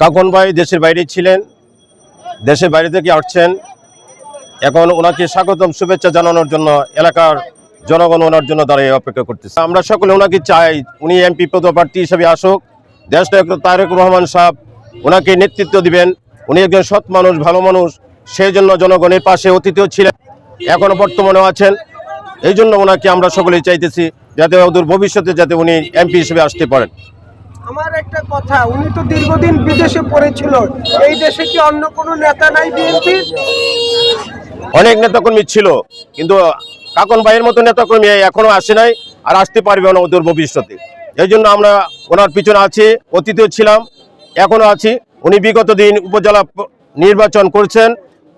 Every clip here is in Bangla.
কাকন ভাই দেশের বাইরে ছিলেন, দেশের বাইরে থেকে আসছেন। এখন ওনাকে স্বাগতম, শুভেচ্ছা জানানোর জন্য এলাকার জনগণ ওনার জন্য দাঁড়িয়ে অপেক্ষা করতেছে। আমরা সকলে ওনাকে চাই, উনি এমপি পদপ্রার্থী হিসেবে আসুক। দেশনায়ক তারেক রহমান সাহেব ওনাকে নেতৃত্ব দিবেন। উনি একজন সৎ মানুষ, ভালো মানুষ সেই জন্য জনগণের পাশে অতীতেও ছিলেন, এখনও বর্তমানেও আছেন। এই জন্য ওনাকে আমরা সকলেই চাইতেছি, যাতে ওদের ভবিষ্যতে যাতে উনি এমপি হিসেবে আসতে পারেন। আমার একটা কথা, উনি তো দীর্ঘদিন বিদেশে পড়েছিল। এই দেশে কি অন্য কোনো নেতা নাই বিএনপির অনেক নেতাকর্মী ছিল, কিন্তু কাকন ভাইয়ের মতো নেতাকর্মী এখনও আসে নাই আর আসতে পারবে না ওদের ভবিষ্যতে। এই জন্য আমরা ওনার পিছনে আছি অতীতেও ছিলাম, এখনও আছি। উনি বিগত দিন উপজেলা নির্বাচন করছেন,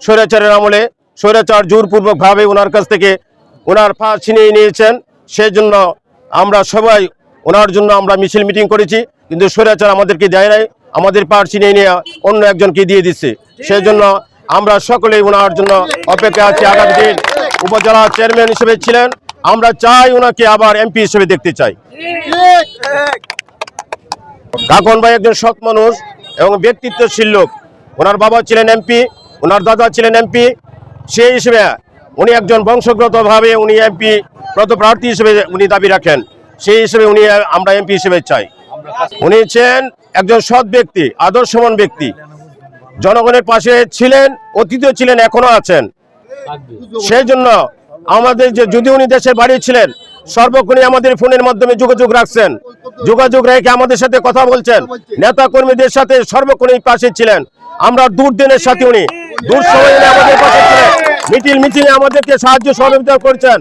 স্বৈরাচারের আমলে। স্বৈরাচার জোরপূর্বকভাবে ওনার কাছ থেকে ওনার পা ছিনিয়ে নিয়েছেন। সেই জন্য আমরা সবাই ওনার জন্য আমরা মিছিল মিটিং করেছি। কিন্তু স্বৈরাচার আমাদেরকে দেয় নাই, আমাদের পার ছিনিয়ে নিয়ে অন্য একজনকে দিয়ে দিচ্ছে। সেই জন্য আমরা সকলেই ওনার জন্য অপেক্ষা আছি। আগামী দিন উপজেলা চেয়ারম্যান হিসেবে ছিলেন। আমরা চাই ওনাকে আবার এমপি হিসেবে দেখতে চাই। কাকন ভাই একজন সৎ মানুষ এবং ব্যক্তিত্বশীল লোক। ওনার বাবা ছিলেন এমপি, ওনার দাদা ছিলেন এমপি। সেই হিসেবে উনি একজন বংশগতভাবে উনি এমপি প্রত প্রার্থী হিসেবে উনি দাবি রাখেন। সেই হিসেবে উনি আমরা এমপি হিসেবে চাই। উনি ছিলেন একজন সৎ ব্যক্তি, আদর্শবান ব্যক্তি। জনগণের পাশে ছিলেন অতীতেও ছিলেন, এখনও আছেন। সেই জন্য আমাদের যে, যদি উনি দেশের বাড়ি ছিলেন, সর্বক্ষণই আমাদের ফোনের মাধ্যমে যোগাযোগ রাখছেন। যোগাযোগ রেখে আমাদের সাথে কথা বলছেন। নেতা কর্মীদের সাথে সর্বক্ষণই পাশে ছিলেন। আমরা দূর দুর্দিনের সাথে উনি দূর সময়ে আমাদের পাশে ছিলেন। মিটিল মিছিলে আমাদেরকে সাহায্য সহযোগিতা করছেন।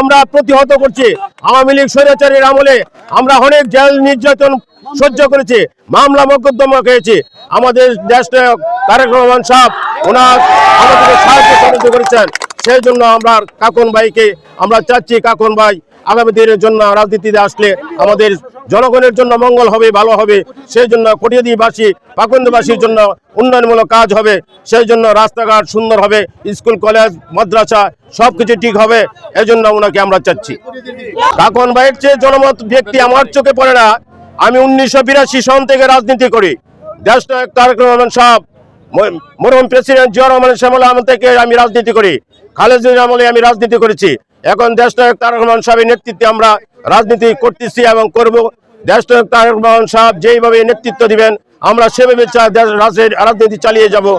আমরা প্রতিহত করছি। আওয়ামী লীগ স্বৈরাচারের আমলে আমরা অনেক জেল নির্যাতন সহ্য করেছি, মামলা মোকদ্দমা খেয়েছি। আমাদের দেশ তারেক রহমান সাহেব ওনার আমাদেরকে সাহায্য সহযোগিতা করেছেন। সেই জন্য আমরা কাকন ভাইকে আমরা চাচ্ছি, কাকন ভাই আগামী দিনের জন্য রাজনীতিতে আসলে আমাদের জনগণের জন্য মঙ্গল হবে, ভালো হবে। সেই জন্য কটিয়াদিবাসী, পাকন্দবাসীর জন্য উন্নয়নমূলক কাজ হবে। সেই জন্য রাস্তাঘাট সুন্দর হবে, স্কুল, কলেজ, মাদ্রাসা সব কিছু ঠিক হবে। এই জন্য ওনাকে আমরা চাচ্ছি। কাকন ভাইয়ের চেয়ে জনমত ব্যক্তি আমার চোখে পড়ে না। আমি উনিশশো বিরাশি সন থেকে রাজনীতি করি। দেশনায়ক তারেক রহমান সাহেব মরহুম প্রেসিডেন্ট জিয়া রহমানের শ্যামল আমল থেকে আমি রাজনীতি করি। খালেদুর আমলে আমি রাজনীতি করেছি। এখন দেশনায়ক তারেক রহমান সাহেবের নেতৃত্বে আমরা রাজনীতি করতেছি এবং করব। দেশনায়ক তারেক রহমান সাহেব যেইভাবে নেতৃত্ব দিবেন, আমরা সেভাবে দেশ- রাজনীতি চালিয়ে যাব।